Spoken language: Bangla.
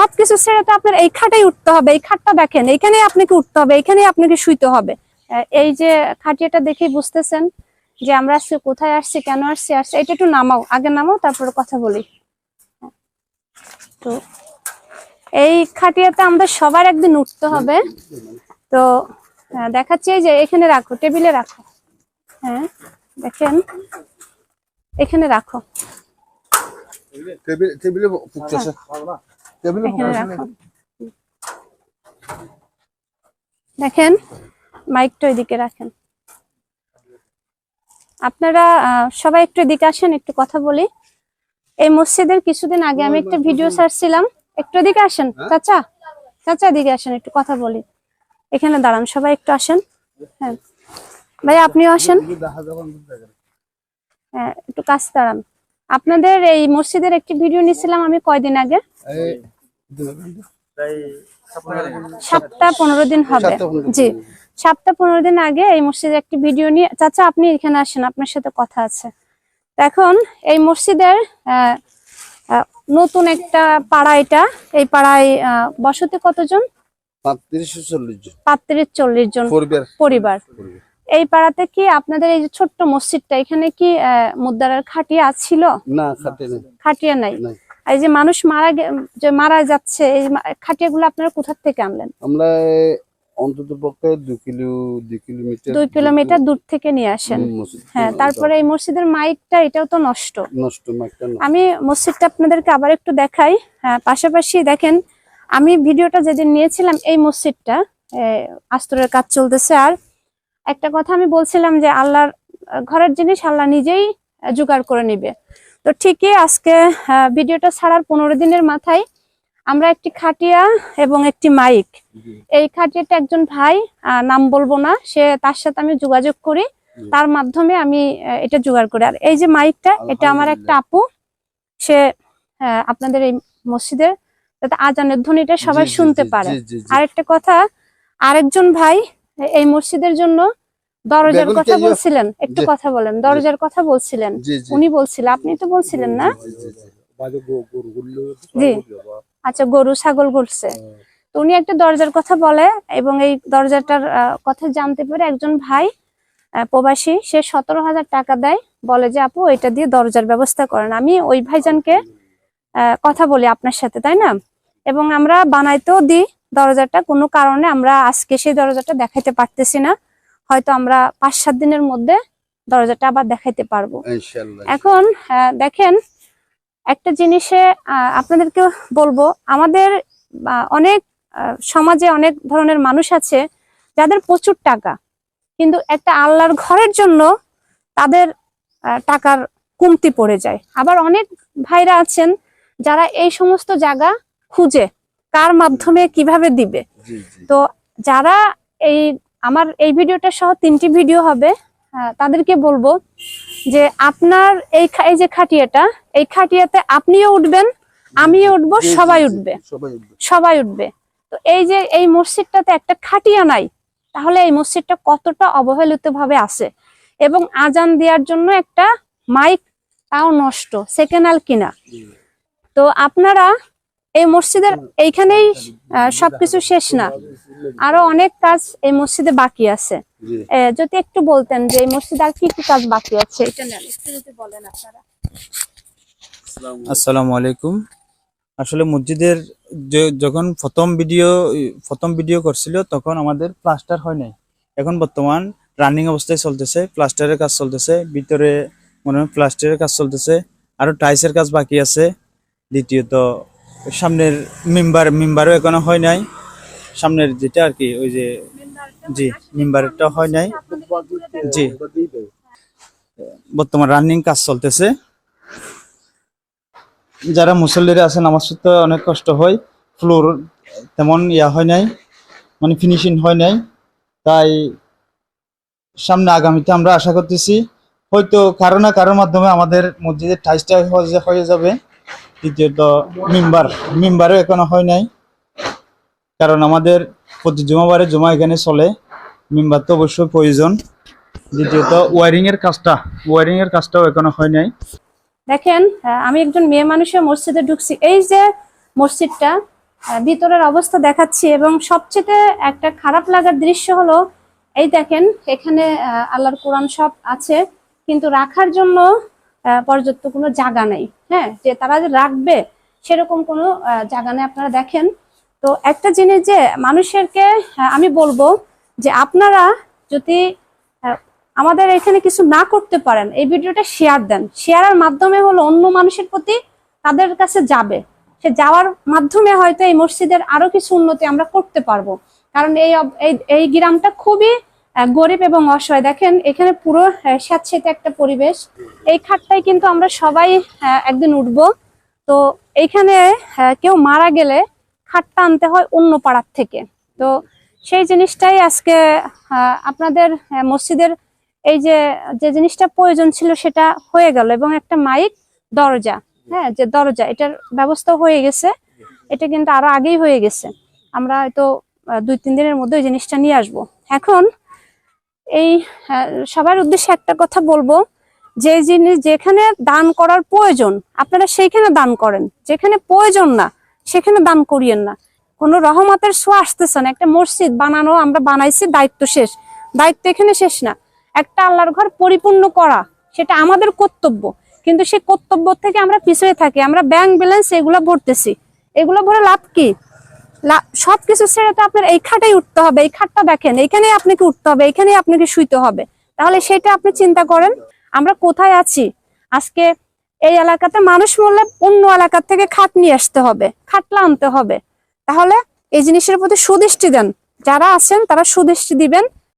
সবকিছু ছেড়ে তো আপনার এই খাটেই উঠতে হবে এই খাটটা দেখেন এইখানেই আপনাকে উঠতে হবে এইখানেই আপনাকে শুইতে হবে। এই যে খাটিয়াটা দেখেই বুঝতেছেন যে আমরা আজকে কোথায় আসছি কেন আসছি আসছি এটা একটু নামাও আগে নামাও তারপরে কথা বলি। তো এই খাটিয়াতে আমাদের সবার একদিন উঠতে হবে। তো দেখাচ্ছি এই যে এখানে রাখো টেবিলে রাখো। হ্যাঁ দেখেন এখানে রাখো। টেবিল টেবিলে দেখেন মাইকটা ওইদিকে রাখেন। আপনারা সবাই একটু এদিকে আসেন একটু কথা বলি। এই মসজিদের কিছুদিন আগে আমি একটা ভিডিও ছাড়ছিলাম। একটু এদিকে আসেন চাচা। চাচা এদিকে আসেন একটু কথা বলি। এখানে দাঁড়ান সবাই একটু আসেন। হ্যাঁ। ভাই আপনিও আসেন। হ্যাঁ একটু কাছে দাঁড়ান। আপনাদের এই মসজিদের একটি ভিডিও নিছিলাম আমি কয়দিন আগে? সাতটা পনেরো দিন। হবে। জি। সাতটা পনেরো দিন আগে এই মসজিদের একটি ভিডিও নিয়ে চাচা আপনি এখানে আসেন আপনার সাথে কথা আছে। এখন এই মসজিদের আহ, আহ, নতুন একটা পাড়া এটা। এই পাড়ায় আহ, বসতি কতজন? তিরিশশো চল্লিশ জন। পাত্রিশ চল্লিশ জন পরিবার। এই পাড়াতে কি আপনাদের এই যে ছোট্ট মসজিদটা এখানে কি আহ, মুদ্রার খাটিয়া ছিল? না খাটিয়া নাই। এই যে মানুষ মারা যে মারা যাচ্ছে এই খাটিয়াগুলো আপনারা কোথা থেকে আনলেন? আমরা অন্তত পক্ষে দুই কিলো দুই কিলোমিটার দুই কিলোমিটার দূর থেকে নিয়ে আসেন। হ্যাঁ তারপরে এই মসজিদের মাইকটা এটাও তো নষ্ট। নষ্ট আমি মসজিদটা আপনাদেরকে আবার একটু দেখাই। হ্যাঁ পাশাপাশি দেখেন আমি ভিডিওটা যেদিন নিয়েছিলাম এই মসজিদটা আস্তরের কাজ চলতেছে। আর একটা কথা আমি বলছিলাম যে আল্লাহর ঘরের জিনিস আল্লাহ নিজেই জোগাড় করে নিবে। তো ঠিকই আজকে ভিডিওটা ছাড়ার পনেরো দিনের মাথায় আমরা একটি খাটিয়া এবং একটি মাইক। এই খাটিয়াটা একজন ভাই নাম বলব না সে তার সাথে আমি যোগাযোগ করি। তার মাধ্যমে আমি এটা জোগাড় করি। আর এই যে মাইকটা এটা আমার একটা আপু। সে আপনাদের এই মসজিদের যাতে আজানের ধ্বনিটা সবাই শুনতে পারে। জি। আরেকটা কথা আরেকজন ভাই এই মসজিদের জন্য দরজার কথা বলছিলেন? একটু কথা বলেন। দরজার কথা বলছিলেন। উনি বলছিলেন আপনি তো বলছিলেন না? জি, আচ্ছা গরু ছাগল ঘুরছে তো উনি একটা দরজার কথা বলে এবং এই দরজাটার কথা জানতে পেরে একজন ভাই প্রবাসী সে সতেরো হাজার টাকা দেয় বলে যে আপু এটা দিয়ে দরজার ব্যবস্থা করেন। আমি ওই ভাইজানকে আহ, কথা বলি আপনার সাথে তাই না? এবং আমরা বানাইতেও দিই দরজাটা কোনো কারণে আমরা আজকে সেই দরজাটা দেখাইতে পারতেছি না। হয়তো আমরা পাঁচ সাত দিনের মধ্যে দরজাটা আবার দেখাইতে পারব। এখন দেখেন একটা জিনিসে আপনাদেরকে বলব আমাদের অনেক সমাজে অনেক ধরনের মানুষ আছে যাদের প্রচুর টাকা। কিন্তু একটা আল্লাহর ঘরের জন্য তাদের টাকার কমতি পড়ে যায়। আবার অনেক ভাইরা আছেন যারা এই সমস্ত জায়গা খুঁজে কার মাধ্যমে কীভাবে দিবে। তো যারা এই আমার এই ভিডিওটা সহ তিনটি ভিডিও হবে। আহ, তাদেরকে বলব যে আপনার এই এই যে খাটিয়াটা এই খাটিয়াতে আপনিও উঠবেন আমিও উঠবো সবাই উঠবে। সবাই উঠবে। তো এই যে এই মসজিদটাতে একটা খাটিয়া নাই তাহলে এই মসজিদটা কতটা অবহেলিত ভাবে আছে? এবং আজান দেওয়ার জন্য একটা মাইক তাও নষ্ট সেকেন্ড কিনা। তো আপনারা এই মসজিদের এইখানেই আহ, সবকিছু শেষ না। আরও অনেক কাজ এই মসজিদে বাকি আছে। যদি একটু বলতেন যে এই মসজিদে আর কি কি কাজ বাকি আছে এটা নেন একটু যদি বলেন আপনারা। আসসালামু আলাইকুম। আসলে মসজিদের যে- যখন প্রথম ভিডিও প্রথম ভিডিও করছিল তখন আমাদের প্লাস্টার হয় নাই। এখন বর্তমান রানিং অবস্থায় চলতেছে প্লাস্টারের কাজ চলতেছে ভিতরে মনে হয় প্লাস্টারের কাজ চলতেছে আরও টাইসের কাজ বাকি আছে। দ্বিতীয়ত সামনের মেম্বার, মেম্বারও এখনও হয় নাই। সামনের যেটা আর কি, ওই যে, জি, মেম্বারটা হয় নাই। জি। বর্তমান রানিং কাজ চলতেছে। যারা মুসল্লিরা আছে নামাজ পড়তে অনেক কষ্ট হয়। ফ্লোর তেমন ইয়া হয় নাই মানে ফিনিশিং হয় নাই। তাই সামনে আগামীতে আমরা আশা করতেছি, হয়তো কারও না কারোর মাধ্যমে আমাদের মসজিদের টাইসটা হয়ে- হয়ে যাবে। দ্বিতীয়ত মেম্বার, মেম্বারও এখনও হয় নাই। কারণ আমাদের প্রতি জুমাবারে জমা এখানে চলে, মেম্বার তো অবশ্যই প্রয়োজন। দ্বিতীয়ত ওয়ারিং এর কাজটা ওয়ারিং এর কাজটাও এখনও হয় নাই। দেখেন আমি একজন মেয়ে মানুষের মসজিদে ঢুকছি। এই যে মসজিদটা ভিতরের অবস্থা দেখাচ্ছি এবং সবচেয়ে একটা খারাপ লাগার দৃশ্য হলো, এই দেখেন, এখানে আল্লাহর কোরআন সব আছে, কিন্তু রাখার জন্য পর্যাপ্ত কোনো জায়গা নেই। হ্যাঁ যে তারা যে রাখবে, সেরকম কোনো জায়গা নেই আপনারা দেখেন। তো একটা জিনিস যে মানুষেরকে আমি বলব যে আপনারা যদি আমাদের এখানে কিছু না করতে পারেন, এই ভিডিওটা শেয়ার দেন। শেয়ারের মাধ্যমে হলো অন্য মানুষের প্রতি তাদের কাছে যাবে। সে যাওয়ার মাধ্যমে হয়তো এই মসজিদের আরও কিছু উন্নতি আমরা করতে পারব। কারণ এই, এই- গ্রামটা খুবই গরিব এবং অসহায়। দেখেন এখানে পুরো আহ, স্যাঁতসেঁতে একটা পরিবেশ। এই খাটটাই কিন্তু আমরা সবাই একদিন উঠবো। তো এইখানে কেউ মারা গেলে খাটটা আনতে হয় অন্য পাড়ার থেকে। তো সেই জিনিসটাই আজকে আপনাদের মসজিদের এই যে যে জিনিসটা প্রয়োজন ছিল সেটা হয়ে গেল এবং একটা মাইক দরজা। হ্যাঁ যে দরজা এটার ব্যবস্থা হয়ে গেছে। এটা কিন্তু আরও আগেই হয়ে গেছে। আমরা হয়তো দুই তিন দিনের মধ্যে ওই জিনিসটা নিয়ে আসব। এখন এই আহ, সবার উদ্দেশ্যে একটা কথা বলব। যে জিনিস যেখানে দান করার প্রয়োজন আপনারা সেইখানে দান করেন। যেখানে প্রয়োজন না সেখানে দান করিয়েন না। কোনো রহমতের ছোঁয়া আসতেছে না। একটা মসজিদ বানানো আমরা বানাইছি দায়িত্ব শেষ। দায়িত্ব এখানে শেষ না। একটা আল্লাহর ঘর পরিপূর্ণ করা সেটা আমাদের কর্তব্য। কিন্তু সেই কর্তব্য থেকে আমরা পিছিয়ে থাকি। আমরা ব্যাংক ব্যালেন্স এগুলো ভরতেছি। এগুলো ভরে লাভ কি? সবকিছু ছেড়ে তো আপনার এই খাটাই উঠতে হবে, এই খাটটা দেখেন এখানে আপনাকে উঠতে হবে এখানে আপনাকে শুইতে হবে। তাহলে সেটা আপনি চিন্তা করেন, আমরা কোথায় আছি? আজকে এই এলাকাতে মানুষ মরলে অন্য এলাকা থেকে খাট নিয়ে আসতে হবে, খাটলা আনতে হবে। তাহলে এই জিনিসের প্রতি সুদৃষ্টি দেন। যারা আছেন তারা সুদৃষ্টি দিবেন